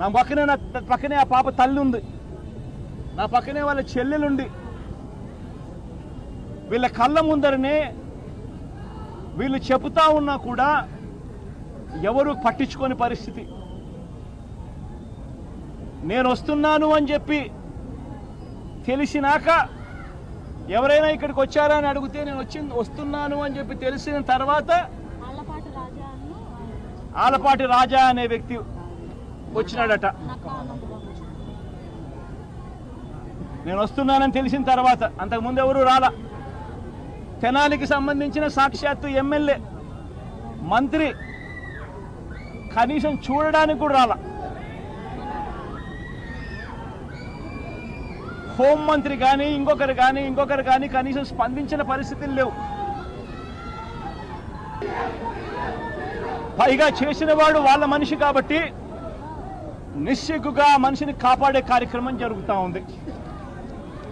నా పక్కనే నా పక్కనే ఆ పాప తల్లి ఉంది. నా పక్కనే వాళ్ళ చెల్లెలుండి. వీళ్ళ కళ్ళ ముందరనే వీళ్ళు చెబుతా ఉన్నా కూడా ఎవరు పట్టించుకోని పరిస్థితి. నేను వస్తున్నాను అని చెప్పి తెలిసినాక ఎవరైనా ఇక్కడికి వచ్చారా అని అడిగితే నేను వచ్చి వస్తున్నాను అని చెప్పి తెలిసిన తర్వాత ఆలపాటి రాజా అనే వ్యక్తి వచ్చినాడట. నేను వస్తున్నానని తెలిసిన తర్వాత అంతకుముందు ఎవరు రాలా. తెనాలికి సంబంధించిన సాక్షాత్తు ఎమ్మెల్యే మంత్రి కనీసం చూడడానికి కూడా రాలా. హోంమంత్రి కానీ ఇంకొకరు కానీ ఇంకొకరు కానీ కనీసం స్పందించిన పరిస్థితులు లేవు. పైగా చేసిన వాడు వాళ్ళ మనిషి కాబట్టి నిస్సిగ్గుగా మనిషిని కాపాడే కార్యక్రమం జరుగుతూ ఉంది.